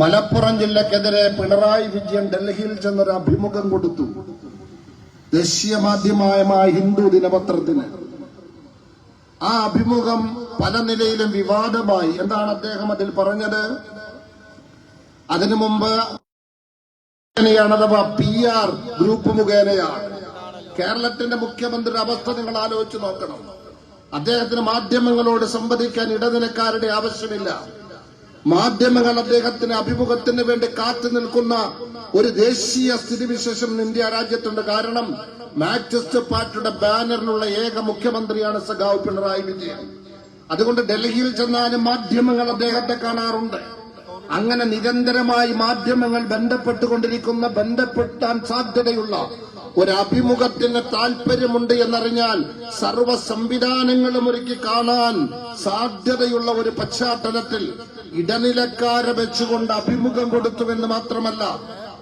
മലപ്പുറം ജില്ലക്കെതിരെ പിണറായി വിജയൻ ഡൽഹിയിൽ ചെന്നൊരു അഭിമുഖം കൊടുത്തു. ദേശീയ മാധ്യമമായ ഹിന്ദു ദിനപത്രത്തിന്. ആ അഭിമുഖം പല നിലയിലും വിവാദമായി. എന്താണ് അദ്ദേഹം അതിൽ പറഞ്ഞത്? അതിനു മുമ്പ് അഥവാ പി ആർ ഗ്രൂപ്പ് മുഖേനയാണ്. കേരളത്തിന്റെ മുഖ്യമന്ത്രിയുടെ അവസ്ഥ നിങ്ങൾ ആലോചിച്ച് നോക്കണം. അദ്ദേഹത്തിന് മാധ്യമങ്ങളോട് സംവദിക്കാൻ ഇടനിലക്കാരുടെ ആവശ്യമില്ല. മാധ്യമങ്ങൾ അദ്ദേഹത്തിന് അഭിമുഖത്തിന് വേണ്ടി കാത്തു നിൽക്കുന്ന ഒരു ദേശീയ സ്ഥിതിവിശേഷം ഇന്ത്യ രാജ്യത്തുണ്ട്. കാരണം മാക്സിസ്റ്റ് പാർട്ടിയുടെ ബാനറിലുള്ള ഏക മുഖ്യമന്ത്രിയാണ് സഖാവ് പിണറായി വിജയൻ. അതുകൊണ്ട് ഡൽഹിയിൽ ചെന്നാലും മാധ്യമങ്ങൾ അദ്ദേഹത്തെ കാണാറുണ്ട്. അങ്ങനെ നിരന്തരമായി മാധ്യമങ്ങൾ ബന്ധപ്പെട്ടുകൊണ്ടിരിക്കുന്ന ബന്ധപ്പെട്ടാൻ സാധ്യതയുള്ള ഒരു അഭിമുഖത്തിന് താല്പര്യമുണ്ട് എന്നറിഞ്ഞാൽ സർവ സംവിധാനങ്ങളും ഒരുക്കി കാണാൻ സാധ്യതയുള്ള ഒരു പശ്ചാത്തലത്തിൽ ഇടനിലക്കാരെ വെച്ചുകൊണ്ട് അഭിമുഖം കൊടുത്തുവെന്ന് മാത്രമല്ല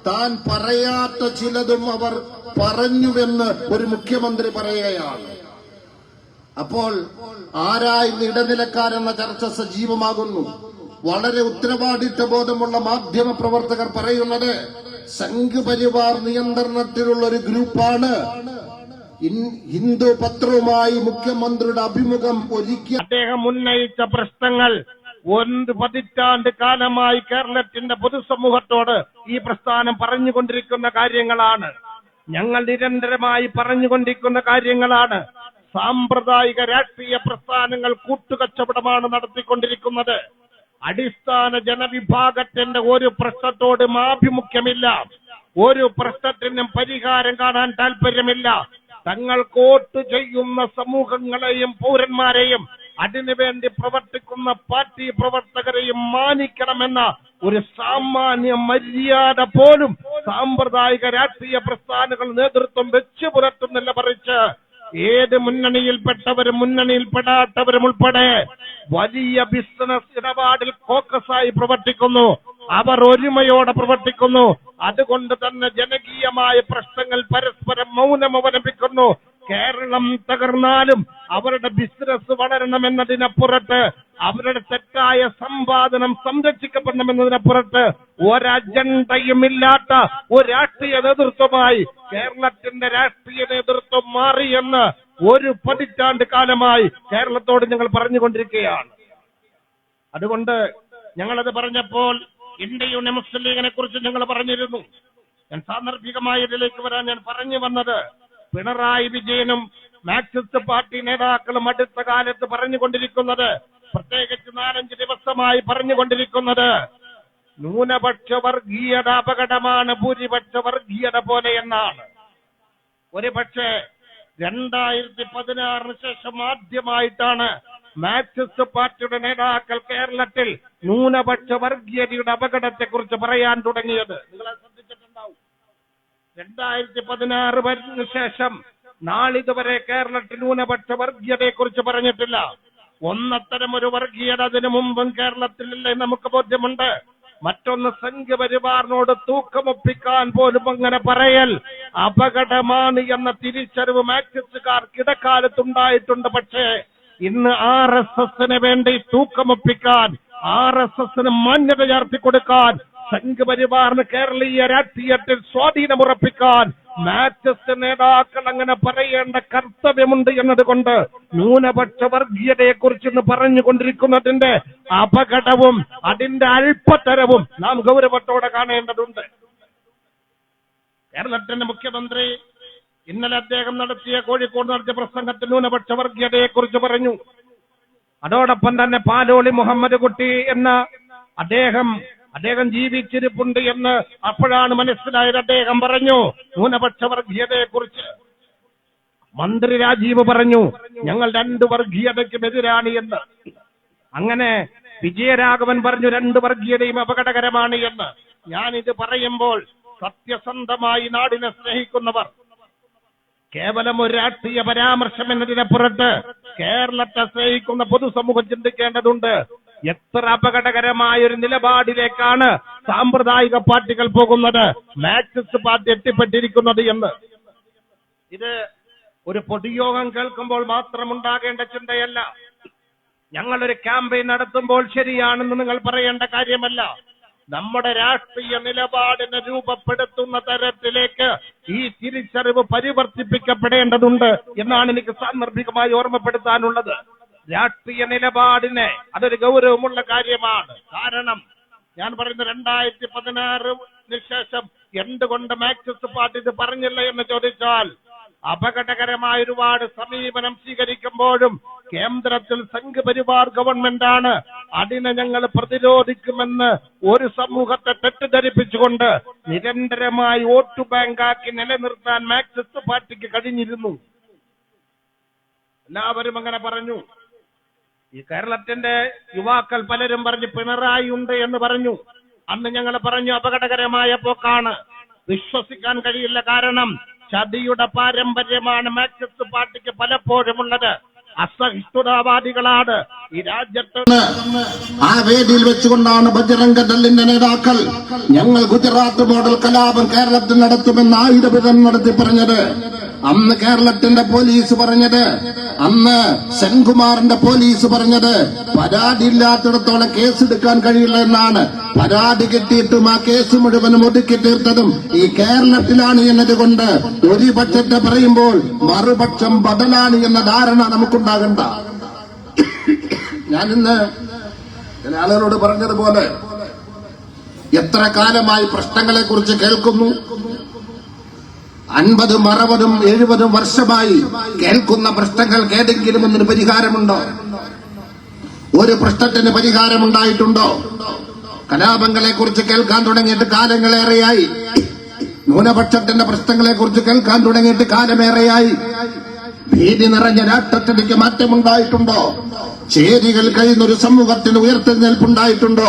താൻ പറയാത്ത ചിലതും അവർ പറഞ്ഞുവെന്ന് ഒരു മുഖ്യമന്ത്രി പറയുകയാണ്. അപ്പോൾ ആരായിരുന്നു ഇടനിലക്കാരെന്ന ചർച്ച സജീവമാകുന്നു? വളരെ ഉത്തരവാദിത്വ ബോധമുള്ള മാധ്യമ പ്രവർത്തകർ പറയുന്നത് സംഘപരിവാർ നിയന്ത്രണത്തിലുള്ള ഒരു ഗ്രൂപ്പാണ് ഹിന്ദു പത്രവുമായി മുഖ്യമന്ത്രിയുടെ അഭിമുഖം ഒരുക്കി അദ്ദേഹം ഉന്നയിച്ച പ്രശ്നങ്ങൾ ഒന്ന് പതിറ്റാണ്ട് കാലമായി കേരളത്തിന്റെ പൊതുസമൂഹത്തോട് ഈ പ്രസ്ഥാനം പറഞ്ഞുകൊണ്ടിരിക്കുന്ന കാര്യങ്ങളാണ്. ഞങ്ങൾ നിരന്തരമായി പറഞ്ഞുകൊണ്ടിരിക്കുന്ന കാര്യങ്ങളാണ്. സാമ്പ്രദായിക രാഷ്ട്രീയ പ്രസ്ഥാനങ്ങൾ കൂട്ടുകച്ചവടമാണ് നടത്തിക്കൊണ്ടിരിക്കുന്നത്. അടിസ്ഥാന ജനവിഭാഗത്തിന്റെ ഒരു പ്രശ്നത്തോടും ആഭിമുഖ്യമില്ല ഒരു പ്രശ്നത്തിനും പരിഹാരം കാണാൻ താല്പര്യമില്ല തങ്ങൾ വോട്ട് ചെയ്യുന്ന സമൂഹങ്ങളെയും പൗരന്മാരെയും അതിനുവേണ്ടി പ്രവർത്തിക്കുന്ന പാർട്ടി പ്രവർത്തകരെയും മാനിക്കണമെന്ന ഒരു സാമാന്യ മര്യാദ പോലും സാമ്പ്രദായിക രാഷ്ട്രീയ പ്രസ്ഥാനങ്ങൾ നേതൃത്വം വെച്ചു പുലർത്തുന്നില്ല പറിച്ച് ഏത് മുന്നണിയിൽപ്പെട്ടവരും മുന്നണിയിൽപ്പെടാത്തവരും ഉൾപ്പെടെ വലിയ ബിസിനസ് ഇടപാടിൽ ഫോക്കസായി പ്രവർത്തിക്കുന്നു. അവർ ഒരുമയോടെ പ്രവർത്തിക്കുന്നു. അതുകൊണ്ട് തന്നെ ജനകീയമായ പ്രശ്നങ്ങൾ പരസ്പരം മൗനം അവലംബിക്കുന്നു. കേരളം തകർന്നാലും അവരുടെ ബിസിനസ് വളരണമെന്നതിനപ്പുറത്ത് അവരുടെ തെറ്റായ സമ്പാദനം സംരക്ഷിക്കപ്പെടണമെന്നതിനപ്പുറത്ത് ഒരജണ്ടയുമില്ലാത്ത ഒരു രാഷ്ട്രീയ നേതൃത്വമായി കേരളത്തിന്റെ രാഷ്ട്രീയ നേതൃത്വം മാറിയെന്ന് ഒരു പതിറ്റാണ്ട് കാലമായി കേരളത്തോട് ഞങ്ങൾ പറഞ്ഞുകൊണ്ടിരിക്കുകയാണ്. അതുകൊണ്ട് ഞങ്ങളത് പറഞ്ഞപ്പോൾ ഇന്ത്യയുടെ മുസ്ലിം ലീഗിനെ കുറിച്ച് ഞങ്ങൾ പറഞ്ഞിരുന്നു. ഞാൻ സാന്ദർഭികമായ ഇതിലേക്ക് വരാൻ ഞാൻ പറഞ്ഞു വന്നത് പിണറായി വിജയനും മാർക്സിസ്റ്റ് പാർട്ടി നേതാക്കളും അടുത്ത കാലത്ത് പറഞ്ഞുകൊണ്ടിരിക്കുന്നത് പ്രത്യേകിച്ച് നാലഞ്ച് ദിവസമായി പറഞ്ഞുകൊണ്ടിരിക്കുന്നത് ന്യൂനപക്ഷ വർഗീയത അപകടമാണ് ഭൂരിപക്ഷ വർഗീയത പോലെ എന്നാണ്. ഒരു പക്ഷേ രണ്ടായിരത്തി പതിനാറിന് ശേഷം ആദ്യമായിട്ടാണ് മാർക്സിസ്റ്റ് പാർട്ടിയുടെ നേതാക്കൾ കേരളത്തിൽ ന്യൂനപക്ഷ വർഗീയതയുടെ അപകടത്തെ കുറിച്ച് പറയാൻ തുടങ്ങിയത്. നിങ്ങളെ ശ്രദ്ധിച്ചിട്ടുണ്ടാവും. രണ്ടായിരത്തി പതിനാറ് വരുന്ന ശേഷം നാളിതുവരെ കേരളത്തിൽ ന്യൂനപക്ഷ വർഗീയതയെ കുറിച്ച് പറഞ്ഞിട്ടില്ല. ഒന്നത്തരം ഒരു വർഗീയത അതിനു മുമ്പും കേരളത്തിലില്ലേ നമുക്ക് ബോധ്യമുണ്ട്. മറ്റൊന്ന് സംഘപരിവാറിനോട് തൂക്കമൊപ്പിക്കാൻ പോലും അങ്ങനെ പറയൽ അപകടമാണ് എന്ന തിരിച്ചറിവ് മാർക്സിസ്റ്റുകാർക്ക് ഇടക്കാലത്തുണ്ടായിട്ടുണ്ട്. പക്ഷേ ഇന്ന് ആർ എസ് എസിന് വേണ്ടി തൂക്കമൊപ്പിക്കാൻ ആർ എസ് എസിന് മാന്യത ചേർത്തി കൊടുക്കാൻ സംഘപരിവാറിന് കേരളീയ രാഷ്ട്രീയത്തിൽ സ്വാധീനമുറപ്പിക്കാൻ മാർക്സിസ്റ്റ് നേതാക്കൾ അങ്ങനെ പറയേണ്ട കർത്തവ്യമുണ്ട് എന്നതുകൊണ്ട് ന്യൂനപക്ഷ വർഗീയതയെ കുറിച്ച് ഇന്ന് പറഞ്ഞുകൊണ്ടിരിക്കുന്നതിന്റെ അപകടവും അതിന്റെ അല്പത്തരവും നാം ഗൗരവത്തോടെ കാണേണ്ടതുണ്ട്. കേരളത്തിന്റെ മുഖ്യമന്ത്രി ഇന്നലെ അദ്ദേഹം നടത്തിയ കോഴിക്കോട് നടത്തിയ പ്രസംഗത്തിൽ ന്യൂനപക്ഷ വർഗീയതയെ കുറിച്ച് പറഞ്ഞു. അതോടൊപ്പം തന്നെ പാലോളി മുഹമ്മദ് കുട്ടി എന്ന അദ്ദേഹം അദ്ദേഹം ജീവിച്ചിരിപ്പുണ്ട് എന്ന് അപ്പോഴാണ് മനസ്സിലായത്. അദ്ദേഹം പറഞ്ഞു ന്യൂനപക്ഷ വർഗീയതയെ കുറിച്ച് മന്ത്രി രാജീവ് പറഞ്ഞു ഞങ്ങൾ രണ്ട് വർഗീയതയ്ക്കും എതിരാണ് എന്ന്. അങ്ങനെ വിജയരാഘവൻ പറഞ്ഞു രണ്ട് വർഗീയതയും അപകടകരമാണ് എന്ന്. ഞാൻ ഇത് പറയുമ്പോൾ സത്യസന്ധമായി നാടിനെ സ്നേഹിക്കുന്നവർ കേവലം ഒരു രാഷ്ട്രീയ പരാമർശം എന്നതിനപ്പുറത്ത് കേരളത്തെ സ്നേഹിക്കുന്ന പൊതുസമൂഹം ചിന്തിക്കേണ്ടതുണ്ട്. എത്ര അപകടകരമായ ഒരു നിലപാടിലേക്കാണ് സാമ്പ്രദായിക പാർട്ടികൾ പോകുന്നത്? മാർക്സിസ്റ്റ് പാർട്ടി എത്തിപ്പെട്ടിരിക്കുന്നത് എന്ന്. ഇത് ഒരു പൊതുയോഗം കേൾക്കുമ്പോൾ മാത്രം ഉണ്ടാകേണ്ട ചിന്തയല്ല. ഞങ്ങളൊരു ക്യാമ്പയിൻ നടത്തുമ്പോൾ ശരിയാണെന്ന് നിങ്ങൾ പറയേണ്ട കാര്യമല്ല. നമ്മുടെ രാഷ്ട്രീയ നിലപാടിനെ രൂപപ്പെടുത്തുന്ന തരത്തിലേക്ക് ഈ തിരിച്ചറിവ് പരിവർത്തിപ്പിക്കപ്പെടേണ്ടതുണ്ട് എന്നാണ് എനിക്ക് സാന്ദർഭികമായി ഓർമ്മപ്പെടുത്താനുള്ളത്. രാഷ്ട്രീയ നിലപാടിനെ അതൊരു ഗൗരവമുള്ള കാര്യമാണ്. കാരണം ഞാൻ പറയുന്ന രണ്ടായിരത്തി പതിനാറിന് ശേഷം എന്തുകൊണ്ട് മാക്സിസ്റ്റ് പാർട്ടി ഇത് പറഞ്ഞില്ല എന്ന് ചോദിച്ചാൽ അപകടകരമായ ഒരുപാട് സമീപനം സ്വീകരിക്കുമ്പോഴും കേന്ദ്രത്തിൽ സംഘപരിവാർ ഗവൺമെന്റാണ് അതിനെ ഞങ്ങൾ പ്രതിരോധിക്കുമെന്ന് ഒരു സമൂഹത്തെ തെറ്റിദ്ധരിപ്പിച്ചുകൊണ്ട് നിരന്തരമായി വോട്ട് ബാങ്കാക്കി നിലനിർത്താൻ മാക്സിസ്റ്റ് പാർട്ടിക്ക് കഴിഞ്ഞിരുന്നു. എല്ലാവരും അങ്ങനെ പറഞ്ഞു. ഈ കേരളത്തിന്റെ യുവാക്കൾ പലരും പറഞ്ഞു പിണറായി ഉണ്ട് എന്ന് പറഞ്ഞു. അന്ന് ഞങ്ങൾ പറഞ്ഞു അപകടകരമായ പോക്കാണ്. വിശ്വസിക്കാൻ കഴിയില്ല കാരണം ചതിയുടെ പാരമ്പര്യമാണ് മാർക്സിസ്റ്റ് പാർട്ടിക്ക് പലപ്പോഴും ഉള്ളത് അസഹിഷ്ണുതാവാദികളാണ് ഈ രാജ്യത്ത്. ആ വേദിയിൽ വെച്ചുകൊണ്ടാണ് ബജറംഗ ദളിന്റെ നേതാക്കൾ ഞങ്ങൾ ഗുജറാത്ത് മോഡൽ കലാപം കേരളത്തിൽ നടത്തുമെന്ന് ആയുധപുരം നടത്തി പറഞ്ഞത്. അന്ന് കേരളത്തിന്റെ പോലീസ് പറഞ്ഞത് അന്ന് സെൻകുമാറിന്റെ പോലീസ് പറഞ്ഞത് പരാതി ഇല്ലാത്തിടത്തോളം കേസെടുക്കാൻ കഴിയില്ല എന്നാണ്. പരാതി കിട്ടിയിട്ടും ആ കേസ് മുഴുവനും ഒതുക്കി തീർത്തതും ഈ കേരളത്തിലാണ് എന്നതുകൊണ്ട് ഒരു പക്ഷത്തെ പറയുമ്പോൾ മറുപക്ഷം ബദലാണ് എന്ന ധാരണ നമുക്കുണ്ടാകണ്ട. ഞാനിന്ന് ചില ആളുകളോട് പറഞ്ഞതുപോലെ എത്ര കാലമായി പ്രശ്നങ്ങളെ കുറിച്ച് കേൾക്കുന്നു അൻപതും അറുപതും എഴുപതും വർഷമായി കേൾക്കുന്ന പ്രശ്നങ്ങൾക്ക് ഏതെങ്കിലും ഒന്നിന് പരിഹാരമുണ്ടോ? ഒരു പ്രശ്നത്തിന് പരിഹാരമുണ്ടായിട്ടുണ്ടോ? കലാപങ്ങളെ കുറിച്ച് കേൾക്കാൻ തുടങ്ങിയിട്ട് കാലങ്ങളേറെയായി. ന്യൂനപക്ഷത്തിന്റെ പ്രശ്നങ്ങളെ കുറിച്ച് കേൾക്കാൻ തുടങ്ങിയിട്ട് കാലമേറെയായി. ഭീതി നിറഞ്ഞ രാഷ്ട്രത്തിലേക്ക് മാറ്റമുണ്ടായിട്ടുണ്ടോ? ചേരികൾ കഴിയുന്ന ഒരു സമൂഹത്തിന് ഉയർത്തെഴുന്നേൽപ്പുണ്ടായിട്ടുണ്ടോ?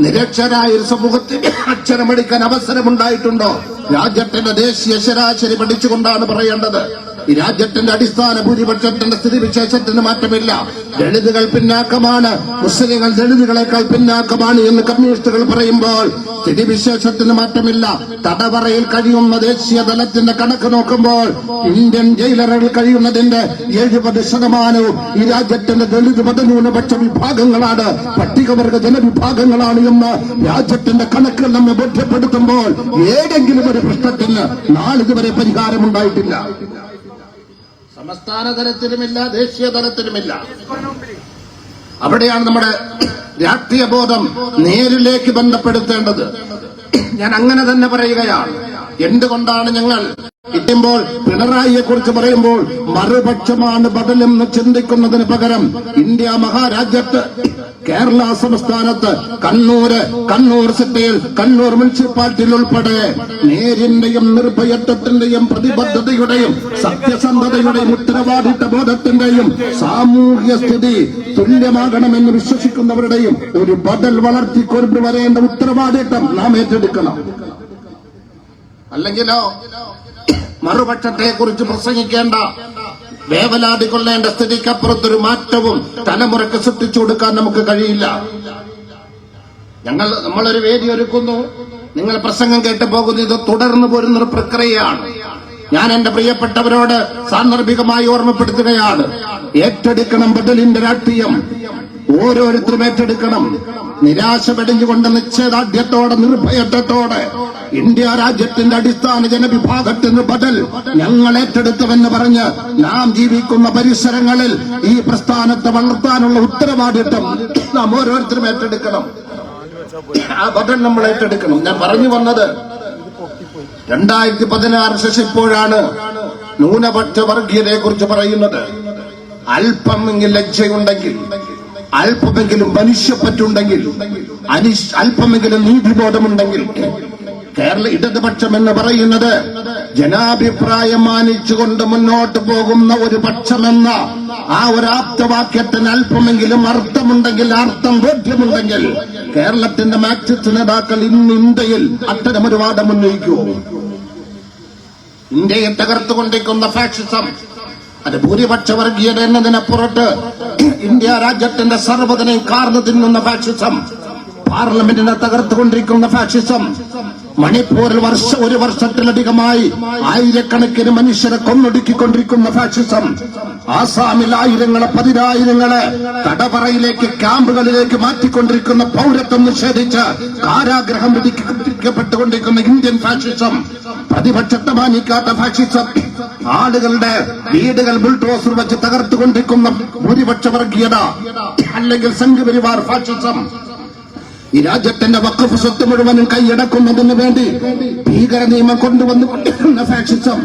നിരക്ഷരായ ഒരു സമൂഹത്തിന് അക്ഷരമെടുക്കാൻ അവസരമുണ്ടായിട്ടുണ്ടോ? രാജ്യത്തിന്റെ ദേശീയ ശരാശരി പഠിച്ചുകൊണ്ടാണ് പറയേണ്ടത്. ഈ രാജ്യത്തിന്റെ അടിസ്ഥാന ഭൂരിപക്ഷത്തിന്റെ സ്ഥിതി വിശേഷത്തിന് മാറ്റമില്ല. ദളിതുകൾ പിന്നാക്കമാണ്. മുസ്ലിങ്ങൾ ദളിതുകളെക്കാൾ പിന്നാക്കമാണ് എന്ന് കമ്മ്യൂണിസ്റ്റുകൾ പറയുമ്പോൾ സ്ഥിതി വിശേഷത്തിന് മാറ്റമില്ല. തടവറയിൽ കഴിയുന്ന ദേശീയ തലത്തിന്റെ കണക്ക് നോക്കുമ്പോൾ ഇന്ത്യൻ ജയിലറുകൾ കഴിയുന്നതിന്റെ എഴുപത് ശതമാനവും ഈ രാജ്യത്തിന്റെ ദളിത് മതന്യൂനപക്ഷ വിഭാഗങ്ങളാണ്. പട്ടികവർഗ ജനവിഭാഗങ്ങളാണ് എന്ന് രാജ്യത്തിന്റെ കണക്കുകൾ നമ്മെ ബോധ്യപ്പെടുത്തുമ്പോൾ ഏതെങ്കിലും പ്രശ്നത്തിന് നാളിതുവരെ പരിഹാരമുണ്ടായിട്ടില്ല. സംസ്ഥാന തലത്തിലുമില്ല ദേശീയ തലത്തിലുമില്ല. അവിടെയാണ് നമ്മുടെ രാഷ്ട്രീയ ബോധം നേരിലേക്ക് ബന്ധപ്പെടുത്തേണ്ടത്. ഞാൻ അങ്ങനെ തന്നെ പറയുകയാണ്. എന്തുകൊണ്ടാണ് ഞങ്ങൾ ഇട്ടുമ്പോൾ പിണറായിയെ കുറിച്ച് പറയുമ്പോൾ മറുപക്ഷമാണ് ബദലെന്ന് ചിന്തിക്കുന്നതിന് പകരം ഇന്ത്യ മഹാരാജ്യത്ത് കേരള സംസ്ഥാനത്ത് കണ്ണൂര് കണ്ണൂർ സിറ്റിയിൽ കണ്ണൂർ മുനിസിപ്പാലിറ്റിയിൽ ഉൾപ്പെടെ നേരിന്റെയും നിർഭയത്വത്തിന്റെയും പ്രതിബദ്ധതയുടെയും സത്യസന്ധതയുടെയും ഉത്തരവാദിത്ത ബോധത്തിന്റെയും സാമൂഹ്യ സ്ഥിതി തുല്യമാകണമെന്ന് വിശ്വസിക്കുന്നവരുടെയും ഒരു ബദൽ വളർത്തിക്കൊണ്ടുവരേണ്ട ഉത്തരവാദിത്തം നാം ഏറ്റെടുക്കണം. അല്ലെങ്കിലോ മറുപക്ഷത്തെ കുറിച്ച് പ്രസംഗിക്കേണ്ട വേവലാതി കൊള്ളേണ്ട സ്ഥിതിക്കപ്പുറത്തൊരു മാറ്റവും തലമുറയ്ക്ക് സൃഷ്ടിച്ചു കൊടുക്കാൻ നമുക്ക് കഴിയില്ല. ഞങ്ങൾ നമ്മളൊരു വേദി ഒരുക്കുന്നു. നിങ്ങൾ പ്രസംഗം കേട്ട് പോകുന്നു ഇത് തുടർന്നു പോരുന്ന ഒരു പ്രക്രിയയാണ്. ഞാൻ എന്റെ പ്രിയപ്പെട്ടവരോട് സാന്ദർഭികമായി ഓർമ്മപ്പെടുത്തുകയാണ്. ഏറ്റെടുക്കണം ബദലിന്റെ രാഷ്ട്രീയം. ഓരോരുത്തരും ഏറ്റെടുക്കണം. നിരാശ പെടിഞ്ഞുകൊണ്ട് നിശ്ചയദാർഢ്യത്തോടെ നിർഭയത്വത്തോടെ. ഇന്ത്യ രാജ്യത്തിന്റെ അടിസ്ഥാന ജനവിഭാഗത്തിന് ബദൽ ഞങ്ങൾ ഏറ്റെടുത്തുവെന്ന് പറഞ്ഞ് നാം ജീവിക്കുന്ന പരിസരങ്ങളിൽ ഈ പ്രസ്ഥാനത്തെ വളർത്താനുള്ള ഉത്തരവാദിത്വം നാം ഓരോരുത്തരും ഏറ്റെടുക്കണം. ആ ബദൽ നമ്മൾ ഏറ്റെടുക്കണം. ഞാൻ പറഞ്ഞു വന്നത് രണ്ടായിരത്തി പതിനാറ് ശേഷം ഇപ്പോഴാണ് ന്യൂനപക്ഷ വർഗീയതയെ കുറിച്ച് പറയുന്നത് അല്പമെങ്കിൽ ലജ്ജയുണ്ടെങ്കിൽ അല്പമെങ്കിലും മനുഷ്യപ്പറ്റുണ്ടെങ്കിൽ അല്പമെങ്കിലും നീതിബോധമുണ്ടെങ്കിൽ കേരള ഇടതുപക്ഷം എന്ന് പറയുന്നത് ജനാഭിപ്രായം മാനിച്ചുകൊണ്ട് മുന്നോട്ട് പോകുന്ന ഒരു പക്ഷമെന്ന ആ ഒരു ആപ്തവാക്യത്തിന് അല്പമെങ്കിലും അർത്ഥമുണ്ടെങ്കിൽ അർത്ഥം ബോധ്യമുണ്ടെങ്കിൽ കേരളത്തിന്റെ മാക്സിസ് നേതാക്കൾ ഇന്ന് ഇന്ത്യയിൽ അത്തരമൊരു വാദം ഉന്നയിക്കൂ. ഇന്ത്യയെ തകർത്തുകൊണ്ടിരിക്കുന്ന ഫാക്സിസം അത് ഭൂരിപക്ഷ വർഗീയത എന്നതിനപ്പുറത്ത് ഇന്ത്യ രാജ്യത്തിന്റെ സർവതനെയും കാർന്നു തിന്നുന്ന ഫാക്സിസം പാർലമെന്റിനെ തകർത്തുകൊണ്ടിരിക്കുന്ന ഫാഷിസം മണിപ്പൂരിൽ വർഷ ഒരു വർഷത്തിലധികമായി ആയിരക്കണക്കിന് മനുഷ്യരെ കൊന്നൊടുക്കിക്കൊണ്ടിരിക്കുന്ന ഫാഷിസം ആസാമിൽ ആയിരങ്ങളെ പതിനായിരങ്ങളെ തടവറയിലേക്ക് ക്യാമ്പുകളിലേക്ക് മാറ്റിക്കൊണ്ടിരിക്കുന്ന പൗരത്വം നിഷേധിച്ച് കാരാഗ്രഹം വിധിക്കപ്പെട്ടുകൊണ്ടിരിക്കുന്ന ഇന്ത്യൻ ഫാഷിസം പ്രതിപക്ഷത്തെ മാനിക്കാത്ത ഫാഷിസം ആളുകളുടെ വീടുകൾ ബുൾഡോസർ വെച്ച് തകർത്തുകൊണ്ടിരിക്കുന്ന ഭൂരിപക്ഷ വർഗീയത അല്ലെങ്കിൽ സംഘപരിവാർ ഫാഷിസം ഈ രാജ്യത്തിന്റെ വക്കഫ് സ്വത്ത് മുഴുവനും കൈയടക്കുന്നതിന് വേണ്ടി ഭീകര നിയമം കൊണ്ടുവന്നുകൊണ്ടിരിക്കുന്ന ഫാക്സിസം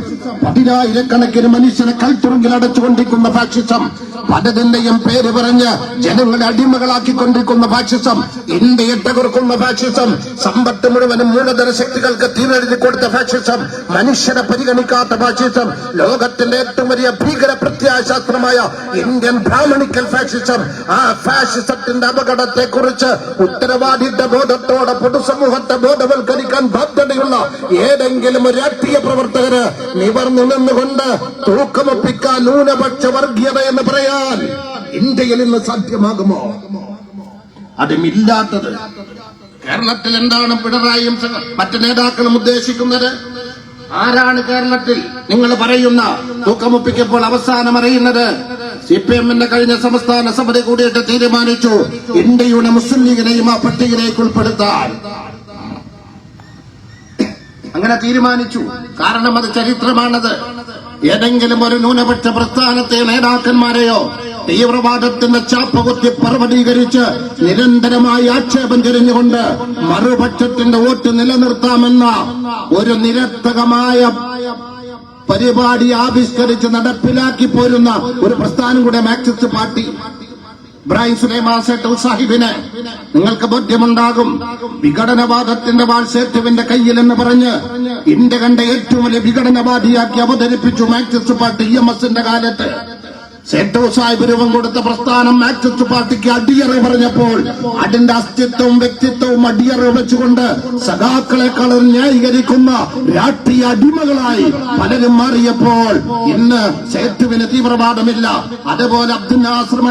പതിനായിരക്കണക്കിന് മനുഷ്യനെ കൽത്തുറങ്കിൽ അടച്ചുകൊണ്ടിരിക്കുന്ന ഫാഷിസം പലതിന്റെയും പേര് പറഞ്ഞ് ജനങ്ങളെ അടിമകളാക്കിക്കൊണ്ടിരിക്കുന്ന ഫാഷിസം ഇന്ത്യയെ തകർക്കുന്ന ഫാഷിസം സമ്പത്ത് മുഴുവനും മൂലധന ശക്തികൾക്ക് തീരെഴുതി കൊടുത്ത ഫാഷിസം മനുഷ്യരെ പരിഗണിക്കാത്ത ഫാഷിസം ലോകത്തിന്റെ ഏറ്റവും വലിയ ഭീകര പ്രത്യയശാസ്ത്രമായ ഇന്ത്യൻ ബ്രാഹ്മണിക്കൽ ഫാഷിസം ആ ഫാഷിസത്തിന്റെ അപകടത്തെ കുറിച്ച് ഉത്തരവാദിത്ത ബോധത്തോടെ പൊതുസമൂഹത്തെ ബോധവൽക്കരിക്കാൻ ബാധ്യതയുള്ള ഏതെങ്കിലും രാഷ്ട്രീയ പ്രവർത്തകര് നിവർന്നു നിന്നുകൊണ്ട് തൂക്കമൊപ്പിക്കാൻ ന്യൂനപക്ഷ വർഗീയത എന്ന് പറയാൻ ഇന്ത്യയിൽ ഇന്ന് സാധ്യമാകുമോ? അതുമില്ലാത്തത് കേരളത്തിൽ എന്താണ് പിണറായിയും മറ്റ് നേതാക്കളും ഉദ്ദേശിക്കുന്നത് ആരാണ് കേരളത്തിൽ? നിങ്ങൾ പറയുന്ന തൂക്കമൊപ്പിക്കപ്പോൾ അവസാനം അറിയുന്നത് സി പി എമ്മിന്റെ കഴിഞ്ഞ സംസ്ഥാന സമിതി കൂടിയിട്ട് തീരുമാനിച്ചു ഇന്ത്യയുടെ മുസ്ലിം ലീഗിനെയും ആ പട്ടികയിലേക്ക് ഉൾപ്പെടുത്താൻ. അങ്ങനെ തീരുമാനിച്ചു. കാരണം അത് ചരിത്രമാണത്. ഏതെങ്കിലും ഒരു ന്യൂനപക്ഷ പ്രസ്ഥാനത്തെ നേതാക്കന്മാരെയോ തീവ്രവാദത്തിന്റെ ചാപ്പകുത്തി പർവതീകരിച്ച് നിരന്തരമായി ആക്ഷേപം തിരിഞ്ഞുകൊണ്ട് മറുപക്ഷത്തിന്റെ വോട്ട് നിലനിർത്താമെന്ന ഒരു നിരത്തകമായ പരിപാടി ആവിഷ്കരിച്ച് നടപ്പിലാക്കി പോരുന്ന ഒരു പ്രസ്ഥാനം കൂടെ മാർക്സിസ്റ്റ് പാർട്ടി ഇബ്രാഹിം സുലൈമാൻ സേട്ടൽ സാഹിബിന് നിങ്ങൾക്ക് ബോധ്യമുണ്ടാകും വിഘടനവാദത്തിന്റെ വാൾ കയ്യിൽ എന്ന് പറഞ്ഞ് ഇന്ത്യ കണ്ട ഏറ്റവും വലിയ വിഘടനവാദിയാക്കി അവതരിപ്പിച്ചു മാക്സിസ്റ്റ് പാർട്ടി ഇ എം എസിന്റെ കാലത്ത്. സേട്ടോ സാഹിബ് രൂപം കൊടുത്ത പ്രസ്ഥാനം മാക്സിസ്റ്റ് പാർട്ടിക്ക് അടിയറി പറഞ്ഞപ്പോൾ അതിന്റെ അസ്തിത്വവും വ്യക്തിത്വവും അടിയറി വെച്ചുകൊണ്ട് സഖാക്കളെക്കാളും ന്യായീകരിക്കുന്ന രാഷ്ട്രീയ അടിമകളായി പലരും മാറിയപ്പോൾ ഇന്ന് സേത്തുവിന് തീവ്രവാദമില്ല. അതുപോലെ അബ്ദുൽ നാസർ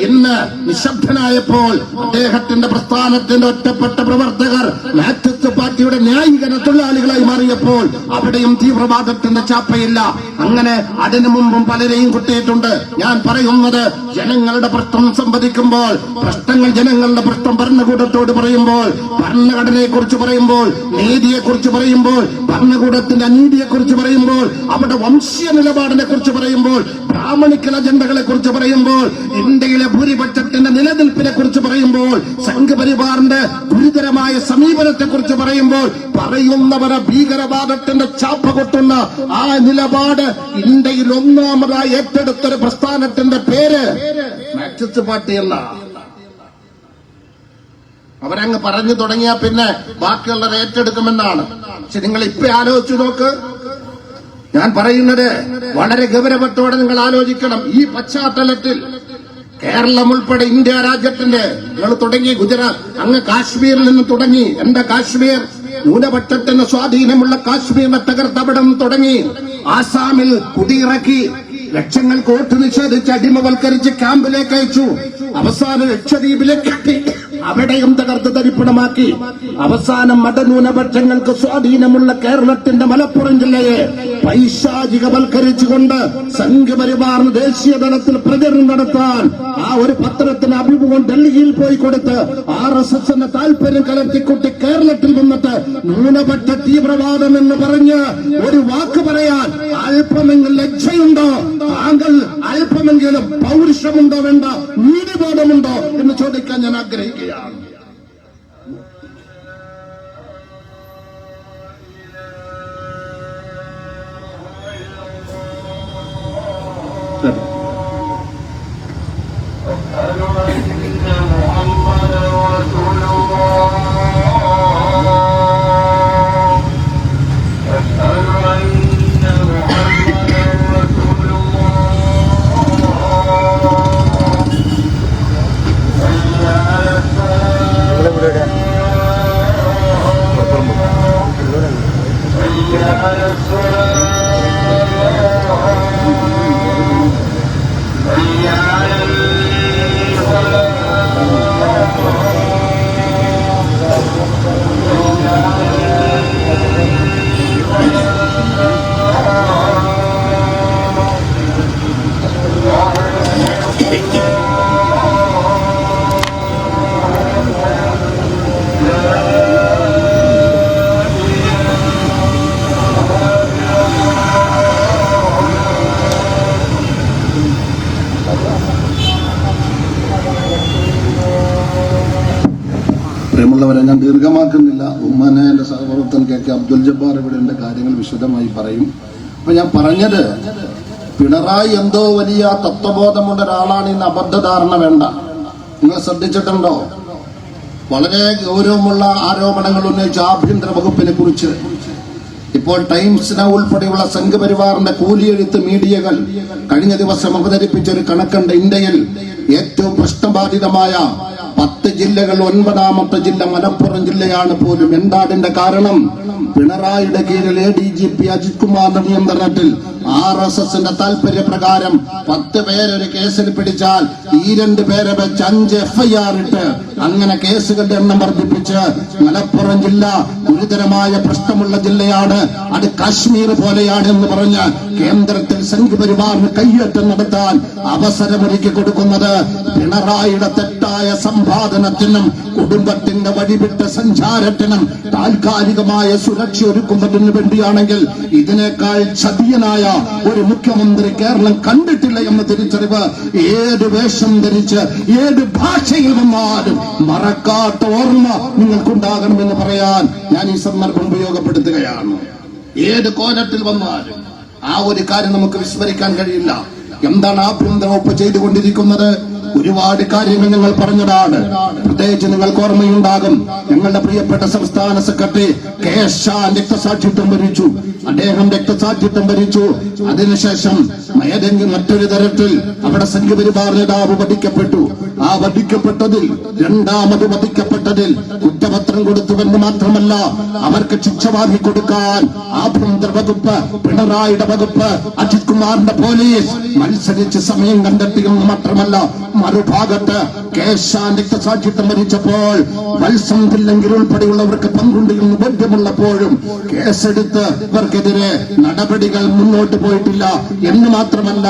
ഇന്ന് നിശബ്ദനായപ്പോൾ അദ്ദേഹത്തിന്റെ പ്രസ്ഥാനത്തിന്റെ ഒറ്റപ്പെട്ട പ്രവർത്തകർ മാക്സിസ്റ്റ് പാർട്ടിയുടെ ന്യായീകരണ തൊഴിലാളികളായി മാറിയപ്പോൾ അവിടെയും തീവ്രവാദത്തിന്റെ ചാപ്പയില്ല. അങ്ങനെ അതിനു മുമ്പും പലരെയും കുട്ടിയിട്ടുണ്ട്. ഞാൻ പറയുന്നത് ജനങ്ങളുടെ പ്രശ്നം സംവദിക്കുമ്പോൾ പ്രശ്നങ്ങൾ ജനങ്ങളുടെ പ്രശ്നം ഭരണകൂടത്തോട് പറയുമ്പോൾ ഭരണഘടനയെ കുറിച്ച് പറയുമ്പോൾ നീതിയെ കുറിച്ച് പറയുമ്പോൾ ഭരണകൂടത്തിന്റെ അനീതിയെ കുറിച്ച് പറയുമ്പോൾ അവിടെ വംശീയ നിലപാടിനെ കുറിച്ച് പറയുമ്പോൾ ബ്രാഹ്മണിക്കൽ അജണ്ടകളെ കുറിച്ച് പറയുമ്പോൾ ഇന്ത്യയിലെ ഭൂരിപക്ഷത്തിന്റെ നിലനിൽപ്പിനെ കുറിച്ച് പറയുമ്പോൾ സംഘപരിവാറിന്റെ ഗുരുതരമായ സമീപനത്തെ കുറിച്ച് പറയുമ്പോൾ പറയുന്നവരെ ഭീകരവാദത്തിന്റെ ചാപ്പ കൊട്ടുന്ന ആ നിലപാട് ഇന്ത്യയിൽ ഒന്നാമതായി ഏറ്റെടുത്തൊരു പ്രസ്ഥാനത്തിന്റെ പേര് മാക്സിസ്റ്റ് പാർട്ടിയല്ല. അവരങ്ങ് പറഞ്ഞു തുടങ്ങിയാൽ പിന്നെ ബാക്കിയുള്ളത് ഏറ്റെടുക്കുമെന്നാണ്. പക്ഷെ നിങ്ങൾ ഇപ്പൊ ആലോചിച്ചു നോക്ക് ഞാൻ പറയുന്നത് വളരെ ഗൗരവത്തോടെ നിങ്ങൾ ആലോചിക്കണം ഈ പശ്ചാത്തലത്തിൽ കേരളം ഉൾപ്പെടെ ഇന്ത്യ രാജ്യത്തിന്റെ നിങ്ങൾ തുടങ്ങി ഗുജറാത്ത് അങ്ങ് കാശ്മീരിൽ നിന്ന് തുടങ്ങി എന്റെ കാശ്മീർ ന്യൂനപക്ഷത്തിന് സ്വാധീനമുള്ള കാശ്മീരിനെ തകർത്തവിടം തുടങ്ങി ആസാമിൽ കുടിയിറക്കി ലക്ഷങ്ങൾ കോട്ട് നിഷേധിച്ച് അടിമവൽക്കരിച്ച് ക്യാമ്പിലേക്ക് അയച്ചു അവസാനം ലക്ഷദ്വീപിലേക്ക്. അവിടെയും തകർത്ത് തരിപ്പണമാക്കി. അവസാനം മതന്യൂനപക്ഷങ്ങൾക്ക് സ്വാധീനമുള്ള കേരളത്തിന്റെ മലപ്പുറം ജില്ലയെ പൈശാചികവൽക്കരിച്ചുകൊണ്ട് സംഘപരിവാറിന് ദേശീയ തലത്തിൽ പ്രചരണം നടത്താൻ ആ ഒരു പത്രത്തിന് അഭിമുഖം ഡൽഹിയിൽ പോയി കൊടുത്ത് ആർ എസ് എസിന്റെ താല്പര്യം കലർത്തിക്കൊട്ടി കേരളത്തിൽ വന്നിട്ട് ന്യൂനപക്ഷ തീവ്രവാദം എന്ന് പറഞ്ഞ് ഒരു വാക്ക് പറയാൻ അല്പമെങ്കിലും ലജ്ജയുണ്ടോ? താങ്കൾ അല്പമെങ്കിലും പൗരുഷമുണ്ടോ വേണ്ട? നീതിബോധമുണ്ടോ? എന്ന് ചോദിക്കാൻ ഞാൻ ആഗ്രഹിക്കുകയാണ്. down. സഹപ്രവർത്തൻ കെ കെ അബ്ദുൽ ജബ്ബാർ ഇവിടെ കാര്യങ്ങൾ വിശദമായി പറയും. അപ്പൊ ഞാൻ പറഞ്ഞത് പിണറായി എന്തോ വലിയ തത്വബോധമുള്ള ഒരാളാണ് ഇന്ന് അബദ്ധധാരണ വേണ്ട. നിങ്ങൾ ശ്രദ്ധിച്ചിട്ടുണ്ടോ? വളരെ ഗൗരവമുള്ള ആരോപണങ്ങൾ ഉന്നയിച്ച ആഭ്യന്തര വകുപ്പിനെ കുറിച്ച്. ഇപ്പോൾ ടൈംസിന് ഉൾപ്പെടെയുള്ള സംഘപരിവാറിന്റെ കൂലിയെഴുത്ത് മീഡിയകൾ കഴിഞ്ഞ ദിവസം അവതരിപ്പിച്ച ഒരു കണക്കുണ്ട് ഇന്ത്യയിൽ ഏറ്റവും പ്രശ്നബാധിതമായ പത്ത് ജില്ലകൾ ഒൻപതാമത്തെ ജില്ല മലപ്പുറം ജില്ലയാണ് പോലും. എന്താടിന്റെ കാരണം? പിണറായിയുടെ കീഴിൽ A D G P Ajith കുമാറിന്റെ നിയന്ത്രണത്തിൽ ആർ എസ് എസിന്റെ താല്പര്യ പ്രകാരം പത്ത് പേരൊരു കേസിൽ പിടിച്ചാൽ ഈ രണ്ട് പേരെ വെച്ച് അഞ്ച് എഫ്ഐആർ ഇട്ട് അങ്ങനെ കേസുകളുടെ എണ്ണം വർദ്ധിപ്പിച്ച് മലപ്പുറം ജില്ല ഗുരുതരമായ പ്രശ്നമുള്ള ജില്ലയാണ്. അത് കാശ്മീർ പോലെയാണ് എന്ന് പറഞ്ഞ് കേന്ദ്രത്തിൽ സംഘപരിവാറിന് കയ്യേറ്റം നടത്താൻ അവസരമൊരുക്കി കൊടുക്കുന്നത് പിണറായിയുടെ തെറ്റായ സമ്പാദനത്തിനും കുടുംബത്തിന്റെ വഴിവിട്ട സഞ്ചാരത്തിനും താൽക്കാലികമായ സുരക്ഷ ഒരുക്കുന്നതിന് വേണ്ടിയാണെങ്കിൽ ഇതിനേക്കാൾ ചതിയനായ ഒരു മുഖ്യമന്ത്രി കേരളം കണ്ടിട്ടില്ല എന്ന തിരിച്ചറിവ് ഏത് വേഷം ധരിച്ച് ഏത് ഭാഷയിൽ വന്നാലും മറക്കാത്ത ഓർമ്മ നിങ്ങൾക്കുണ്ടാകണമെന്ന് പറയാൻ ഞാൻ ഈ സന്ദർഭം ഉപയോഗപ്പെടുത്തുകയാണ്. ഏത് കോലത്തിൽ വന്നാലും ആ ഒരു കാര്യം നമുക്ക് വിസ്മരിക്കാൻ കഴിയില്ല. എന്താണ് ആഭ്യന്തര വകുപ്പ് ചെയ്തുകൊണ്ടിരിക്കുന്നത്? ഒരുപാട് കാര്യങ്ങൾ ഞങ്ങൾ പറഞ്ഞതാണ്. പ്രത്യേകിച്ച് നിങ്ങൾക്ക് ഓർമ്മയുണ്ടാകും ഞങ്ങളുടെ പ്രിയപ്പെട്ട സംസ്ഥാന സെക്രട്ടറി കെ ഷാ രക്തസാക്ഷിത്വം ഭരിച്ചു അദ്ദേഹം രക്തസാക്ഷിത്വം ഭരിച്ചു അതിനുശേഷം ഏതെങ്കിലും മറ്റൊരു തരത്തിൽ അവിടെ സംഘപരിവാർ നേതാവ് വധിക്കപ്പെട്ടു. ആ വധിക്കപ്പെട്ടതിൽ രണ്ടാമത് വധിക്കപ്പെട്ടതിൽ കുറ്റപത്രം കൊടുത്തുവെന്ന് മാത്രമല്ല അവർക്ക് ശിക്ഷ വാങ്ങി കൊടുക്കാൻ ആഭ്യന്തര വകുപ്പ് പിണറായിയുടെ വകുപ്പ് അജിത് കുമാറിന്റെ പോലീസ് മത്സരിച്ച് സമയം കണ്ടെത്തിയെന്ന് മാത്രമല്ല മറുഭാഗത്ത് കേശാൻ രക്തസാക്ഷിത്വം മരിച്ചപ്പോൾ വത്സം തില്ലെങ്കിൽ ഉൾപ്പെടെയുള്ളവർക്ക് പങ്കുണ്ട് എന്ന് കേസെടുത്ത് ഇവർക്കെതിരെ നടപടികൾ മുന്നോട്ട് പോയിട്ടില്ല എന്ന് മാത്രമല്ല.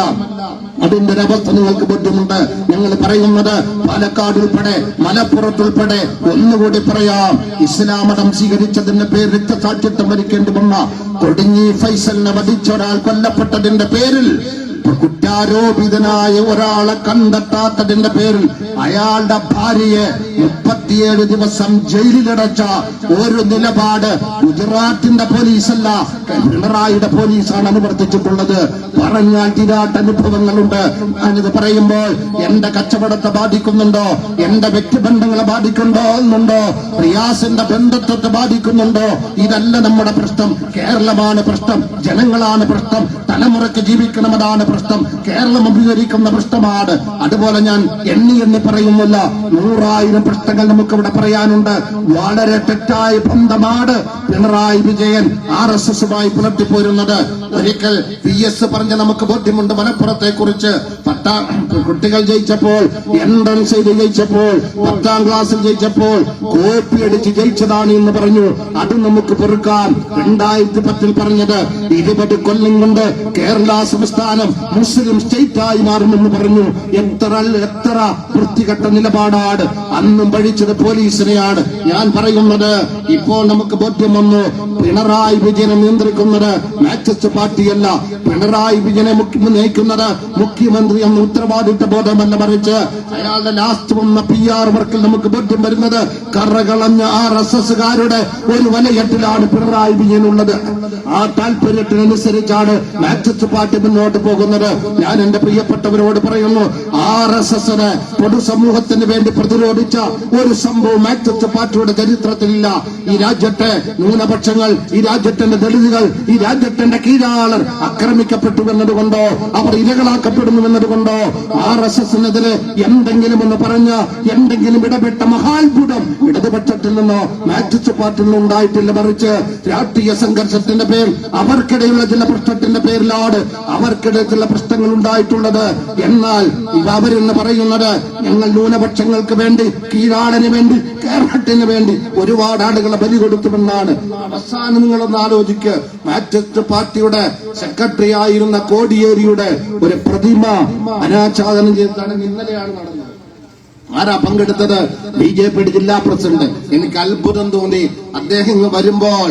അതിന്റെ അവസ്ഥ നിങ്ങൾക്ക് ബോധ്യമുണ്ട്. ഞങ്ങൾ പറയുന്നത് പാലക്കാട് ഉൾപ്പെടെ മലപ്പുറത്തുൾപ്പെടെ ഒന്നുകൂടി പറയാം. ഇസ്ലാം മതം സ്വീകരിച്ചതിന്റെ പേര് രക്തസാക്ഷിത്വം വരിക്കേണ്ടി വന്ന കൊടിഞ്ഞി ഫൈസലിനെ വധിച്ച ഒരാൾ കൊല്ലപ്പെട്ടതിന്റെ പേരിൽ കുറ്റാരോപിതനായ ഒരാളെ കണ്ടെത്താത്തതിന്റെ പേരിൽ അയാളുടെ ഭാര്യയെ മുപ്പത്തിയേഴ് ദിവസം ജയിലിലടച്ച ഒരു നിലപാട് ഗുജറാത്തിന്റെ പോലീസല്ല പിണറായിയുടെ പോലീസാണ് അനുവർത്തിച്ചിട്ടുള്ളത്. പറഞ്ഞാൽ തീരാട്ട അനുഭവങ്ങളുണ്ട്. ഞാനിത് പറയുമ്പോൾ എന്റെ കച്ചവടത്തെ ബാധിക്കുന്നുണ്ടോ? എന്റെ വ്യക്തിബന്ധങ്ങളെ ബാധിക്കുന്നുണ്ടോ എന്നുണ്ടോ? റിയാസിന്റെ ബന്ധത്വത്തെ ബാധിക്കുന്നുണ്ടോ? ഇതല്ല നമ്മുടെ പ്രശ്നം. കേരളമാണ് പ്രശ്നം. ജനങ്ങളാണ് പ്രശ്നം. തലമുറയ്ക്ക് ജീവിക്കണമെന്നാണ് പ്രശ്നം കേരളം അഭിമുഖീകരിക്കുന്ന പ്രശ്നമാണ്. അതുപോലെ ഞാൻ എണ്ണി എണ്ണി പറയുന്നില്ല. നൂറായിരം പ്രശ്നങ്ങൾ നമുക്ക് ഇവിടെ പറയാനുണ്ട്. വളരെ തെറ്റായ ബന്ധമാണ്. പിണറായി വിജയൻ ആർ എസ് എസുമായി പുലർത്തിപ്പോരുന്നത്. ഒരിക്കൽ വി എസ് പറഞ്ഞ നമുക്ക് ബോധ്യമുണ്ട് മലപ്പുറത്തെ കുറിച്ച് പത്താം കുട്ടികൾ ജയിച്ചപ്പോൾ എൻട്രൻസ് ചെയ്ത് ജയിച്ചപ്പോൾ പത്താം ക്ലാസ്സിൽ ജയിച്ചപ്പോൾ കോപ്പി അടിച്ച് ജയിച്ചതാണ് എന്ന് പറഞ്ഞു. അത് നമുക്ക് പൊറുക്കാൻ രണ്ടായിരത്തി പത്തിൽ പറഞ്ഞത് ഇരുപത് കൊല്ലം കൊണ്ട് കേരള സംസ്ഥാനം മുസ്ലിം സ്റ്റേറ്റ് ആയി മാറുമെന്ന് പറഞ്ഞു. എത്ര എത്ര വൃത്തികെട്ട നിലപാടാണ്. അന്നും പഴിച്ചത് പോലീസിനെയാണ്. ഞാൻ പറയുന്നത് ഇപ്പോൾ നമുക്ക് ബോധ്യം വന്നു. പിണറായി വിജയനെ നിയന്ത്രിക്കുന്നത് മാക്സിസ്റ്റ് പാർട്ടിയല്ല. പിണറായി വിജയനെ നയിക്കുന്നത് മുഖ്യമന്ത്രി എന്ന ഉത്തരവാദിത്ത ബോധമല്ല മറിച്ച് അയാളുടെ ലാസ്റ്റ് വന്ന പി ആർ വർക്കിൽ നമുക്ക് ബോധ്യം വരുന്നത് കറകളഞ്ഞ ആർ എസ് എസുകാരുടെ ഒരു വലയെട്ടിലാണ് പിണറായി വിജയൻ ഉള്ളത് ആ താല്പര്യത്തിനനുസരിച്ചാണ് മാക്സിസ്റ്റ് പാർട്ടി മുന്നോട്ട് പോകുന്നത്. ഞാൻ എന്റെ പ്രിയപ്പെട്ടവരോട് പറയുന്നു ആർ എസ് എസിന് പൊതുസമൂഹത്തിന് വേണ്ടി പ്രതിരോധിച്ച ഒരു സംഭവം മാക്സിസ്റ്റ് പാർട്ടിയുടെ ചരിത്രത്തിലില്ല. ഈ രാജ്യത്തെ ന്യൂനപക്ഷങ്ങൾ ഈ രാജ്യത്തിന്റെ ദളിതുകൾ ഈ രാജ്യത്തിന്റെ കീഴാളർ ആക്രമിക്കപ്പെട്ടു എന്നതുകൊണ്ടോ അവർ ഇരകളാക്കപ്പെടുന്നു എന്നതുകൊണ്ടോ ആർ എസ് എസിനെതിരെ എന്തെങ്കിലും എന്ന് പറഞ്ഞ എന്തെങ്കിലും ഇടപെട്ട മഹാത്ഭുതം ഇടതുപക്ഷത്തിൽ നിന്നോ മാക്സിസ്റ്റ് പാർട്ടിൽ നിന്നോ ഉണ്ടായിട്ടില്ല മറിച്ച് രാഷ്ട്രീയ സംഘർഷത്തിന്റെ പേരിൽ അവർക്കിടയിലുള്ള ചില പ്രശ്നത്തിന്റെ പേരിലാണ് അവർക്കിടയിൽ ചില പ്രശ്നങ്ങൾ ഉണ്ടായിട്ടുള്ളത്. എന്നാൽ അവരെന്ന് പറയുന്നത് ഞങ്ങൾ ന്യൂനപക്ഷങ്ങൾക്ക് വേണ്ടി കീഴാടന് വേണ്ടി കേരളത്തിന് വേണ്ടി ഒരുപാട് ആളുകളെ ബലി കൊടുത്തുമെന്നാണ് അവസാനം നിങ്ങളൊന്ന് ആലോചിക്ക്. മാറ്റസ്റ്റ് പാർട്ടിയുടെ സെക്രട്ടറി ആയിരുന്ന കോടിയേരിയുടെ ഒരു പ്രതിമ അനാച്ഛാദനം ചെയ്താണ് ഇന്നലെയാണ് നടന്നത്. ആരാ പങ്കെടുത്തത്? ബി ജെ പിയുടെ ജില്ലാ പ്രസിഡന്റ്. എനിക്ക് അത്ഭുതം തോന്നി. അദ്ദേഹം ഇങ്ങ് വരുമ്പോൾ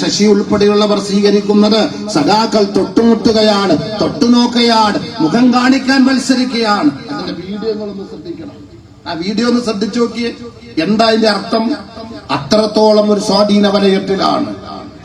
ശശി ഉൾപ്പെടെയുള്ളവർ സ്വീകരിക്കുന്നത് സഖാക്കൾ തൊട്ടുമുട്ടുകയാണ് തൊട്ടുനോക്കുകയാണ് മുഖം കാണിക്കാൻ മത്സരിക്കുകയാണ്. അതിന്റെ വീഡിയോകളൊന്ന് ശ്രദ്ധിക്കണം. ആ വീഡിയോ ഒന്ന് ശ്രദ്ധിച്ചു നോക്കിയേ. എന്താ അതിന്റെ അർത്ഥം? അത്രത്തോളം ഒരു സ്വാധീന വലയത്തിലാണ്.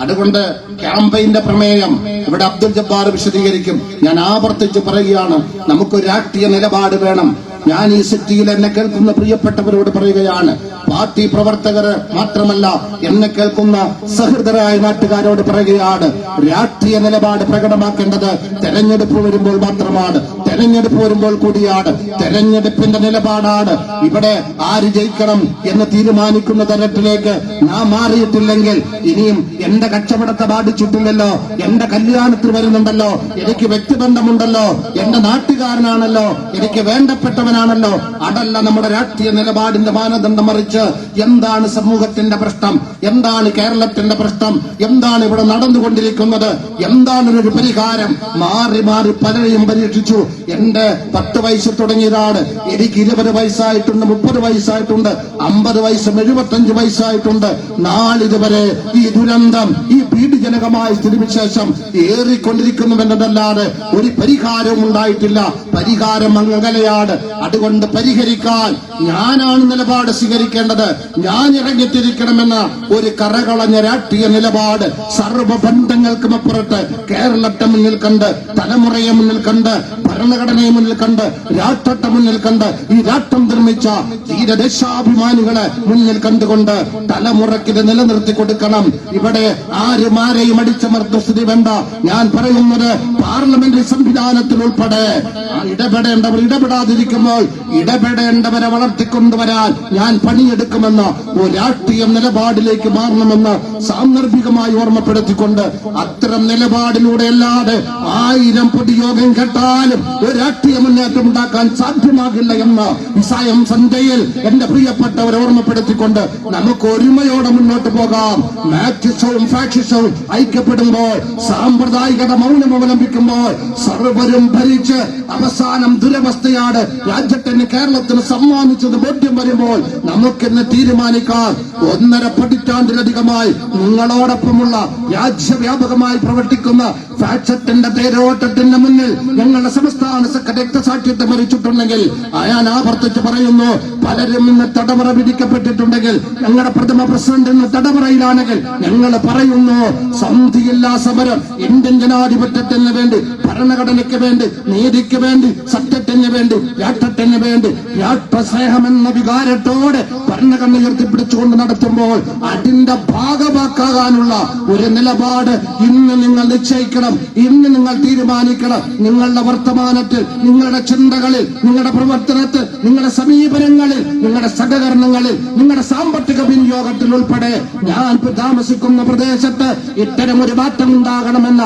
അതുകൊണ്ട് ക്യാമ്പയിന്റെ പ്രമേയം ഇവിടെ അബ്ദുൽ ജബ്ബാർ വിശദീകരിക്കും. ഞാൻ ആവർത്തിച്ച് പറയുകയാണ് നമുക്ക് രാഷ്ട്രീയ നിലപാട് വേണം. ഞാൻ ഈ സിറ്റിയിൽ എന്നെ കേൾക്കുന്ന പ്രിയപ്പെട്ടവരോട് പറയുകയാണ് പാർട്ടി പ്രവർത്തകർ മാത്രമല്ല എന്നെ കേൾക്കുന്ന സഹൃദരായ നാട്ടുകാരോട് പറയുകയാണ് രാഷ്ട്രീയ നിലപാട് പ്രകടമാക്കേണ്ടത് തെരഞ്ഞെടുപ്പ് വരുമ്പോൾ മാത്രമാണ്. തെരഞ്ഞെടുപ്പ് വരുമ്പോൾ കൂടിയാണ്. തെരഞ്ഞെടുപ്പിന്റെ നിലപാടാണ്. ഇവിടെ ആര് ജയിക്കണം എന്ന് തീരുമാനിക്കുന്ന തരത്തിലേക്ക് നാം മാറിയിട്ടില്ലെങ്കിൽ ഇനിയും എന്റെ കച്ചവടത്തെ ബാധിച്ചിട്ടില്ലല്ലോ. എന്റെ കല്യാണത്തിൽ വരുന്നുണ്ടല്ലോ. എനിക്ക് വ്യക്തിബന്ധമുണ്ടല്ലോ. എന്റെ നാട്ടുകാരനാണല്ലോ. എനിക്ക് വേണ്ടപ്പെട്ടവനാണല്ലോ. അതല്ല നമ്മുടെ രാഷ്ട്രീയ നിലപാടിന്റെ മാനദണ്ഡം മറിച്ച് എന്താണ് സമൂഹത്തിന്റെ പ്രശ്നം? എന്താണ് കേരളത്തിന്റെ പ്രശ്നം? എന്താണ് ഇവിടെ നടന്നുകൊണ്ടിരിക്കുന്നത്? എന്താണ് ഒരു പരിഹാരം? മാറി മാറി പലരെയും പരീക്ഷിച്ചു. എന്റെ പത്ത് വയസ്സ് തുടങ്ങിയതാണ്. എനിക്ക് ഇരുപത് വയസ്സായിട്ടുണ്ട് മുപ്പത് വയസ്സായിട്ടുണ്ട് അമ്പത് വയസ്സും എഴുപത്തഞ്ച് വയസ്സായിട്ടുണ്ട്. നാളിതുവരെ ഈ ദുരന്തം ഈ പീഡിജനകമായ സ്ഥിതിവിശേഷം ഏറിക്കൊണ്ടിരിക്കുന്നുവെന്നതല്ലാതെ ഒരു പരിഹാരവും ഉണ്ടായിട്ടില്ല. പരിഹാരം അകലെയാണ് അതുകൊണ്ട് പരിഹരിക്കാൻ ഞാനാണ് നിലപാട് സ്വീകരിക്കേണ്ടത്. ഞാൻ ഇറങ്ങിത്തിരിക്കണമെന്ന ഒരു കറകളഞ്ഞ രാഷ്ട്രീയ നിലപാട് സർവബന്ധങ്ങൾക്കും അപ്പുറത്ത് കേരളത്തെ മുന്നിൽ കണ്ട് തലമുറയെ മുന്നിൽ കണ്ട് ഭരണഘടനയെ മുന്നിൽ കണ്ട് രാഷ്ട്രത്തെ മുന്നിൽ കണ്ട് ഈ രാഷ്ട്രം നിർമ്മിച്ച തീരദേശാഭിമാനികളെ മുന്നിൽ കണ്ടുകൊണ്ട് തലമുറയ്ക്ക് ഇത് നിലനിർത്തി കൊടുക്കണം. ഇവിടെ ആരും ആരെയും അടിച്ചമർത്ത സ്ഥിതി വേണ്ട. ഞാൻ പറയുന്നത് പാർലമെന്ററി സംവിധാനത്തിൽ ഉൾപ്പെടെ. ഇടപെടേണ്ടവർ ഇടപെടാതിരിക്കുമ്പോൾ ഇടപെടേണ്ടവരെ വളർത്തിക്കൊണ്ടുവരാൻ ഞാൻ പണിയെടുക്കുമെന്ന് ഒരു രാഷ്ട്രീയ നിലപാടിലേക്ക് മാറണമെന്ന് സാന്ദർഭികമായി ഓർമ്മപ്പെടുത്തിക്കൊണ്ട് അത്തരം നിലപാടിലൂടെ അല്ലാതെ ആയിരം പൊതുയോഗം കേട്ടാലും ഒരു രാഷ്ട്രീയ മുന്നേറ്റം ഉണ്ടാക്കാൻ സാധ്യമാകില്ല എന്ന് വിസായം സന്ധ്യയിൽ എന്റെ പ്രിയപ്പെട്ടവരെ ഓർമ്മപ്പെടുത്തിക്കൊണ്ട് നമുക്ക് ഒരുമയോടെ മുന്നോട്ട് പോകാം. മാക്സിസവും ഫാക്സിസവും ഐക്യപ്പെടുമ്പോൾ സാമ്പ്രദായികത മൗനം അവലംബിക്കുമ്പോൾ സർവരും ഭരിച്ച് അവസാനം ദുരവസ്ഥയാണ് രാജ്യത്തിന് കേരളത്തിന് സമ്മാനിച്ചത് ബോധ്യം വരുമ്പോൾ നമുക്കിന്ന് തീരുമാനിക്കാം. ഒന്നര പതിറ്റാണ്ടിലധികമായി നിങ്ങളോടൊപ്പമുള്ള രാജ്യവ്യാപകമായി പ്രവർത്തിക്കുന്ന ഫാക്ഷത്തിന്റെ തേരോട്ടത്തിന്റെ മുന്നിൽ ഞങ്ങളുടെ സംസ്ഥാന രക്തസാക്ഷിത്വം മരിച്ചിട്ടുണ്ടെങ്കിൽ ഞാൻ ആവർത്തിച്ച് പറയുന്നു പലരും ഇന്ന് തടവറ വിധിക്കപ്പെട്ടിട്ടുണ്ടെങ്കിൽ ഞങ്ങളുടെ പ്രഥമ പ്രസിഡന്റ് ഇന്ന് തടവറയിലാണെങ്കിൽ ഞങ്ങൾ പറയുന്നു സന്ധിയില്ലാ സമരം ഇന്ത്യൻ ജനാധിപത്യത്തിന് വേണ്ടി ഭരണഘടനയ്ക്ക് വേണ്ടി നീതിക്ക് വേണ്ടി സത്യത്തിന് വേണ്ടി രാഷ്ട്രത്തിന് വേണ്ടി രാഷ്ട്രസ്നേഹം എന്ന വികാരത്തോടെ ഭരണഘടന ഉയർത്തിപ്പിടിച്ചുകൊണ്ട് നടത്തുമ്പോൾ അതിന്റെ ഭാഗമാക്കാനുള്ള ഒരു നിലപാട് ഇന്ന് നിങ്ങൾ നിശ്ചയിക്കണം ഇന്ന് നിങ്ങൾ തീരുമാനിക്കണം. നിങ്ങളുടെ വർത്തമാനത്തിൽ നിങ്ങളുടെ ചിന്തകളിൽ നിങ്ങളുടെ പ്രവർത്തനത്തിൽ നിങ്ങളുടെ സമീപനങ്ങളിൽ നിങ്ങളുടെ സഹകരണങ്ങളിൽ നിങ്ങളുടെ സാമ്പത്തിക വിനിയോഗത്തിൽ ഉൾപ്പെടെ ഞാൻ താമസിക്കുന്ന പ്രദേശത്ത് ഇത്തരം ഒരു മാറ്റം ഉണ്ടാകണമെന്ന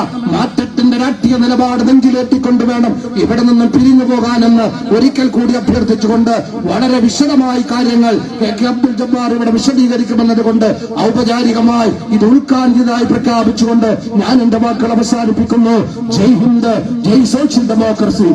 മാറ്റത്തിന്റെ രാഷ്ട്രീയ നിലപാട് നെഞ്ചിലേറ്റിക്കൊണ്ട് വേണം ഇവിടെ നിന്ന് പിരിഞ്ഞു പോകാനെന്ന് ഒരിക്കൽ കൂടി അഭ്യർത്ഥിച്ചുകൊണ്ട് വളരെ വിശദമായി കാര്യങ്ങൾ കെ കെ അബ്ദുൽ ജബ്ബാർ ഇവിടെ വിശദീകരിക്കുമെന്നത് കൊണ്ട് ഔപചാരികമായി ഇത് ഉൾക്കാന്തിയതായി പ്രഖ്യാപിച്ചുകൊണ്ട് ഞാൻ എന്റെ വാക്കുകൾ അവസാനിപ്പിക്കുന്നു. Jai Hind Jai social democracy.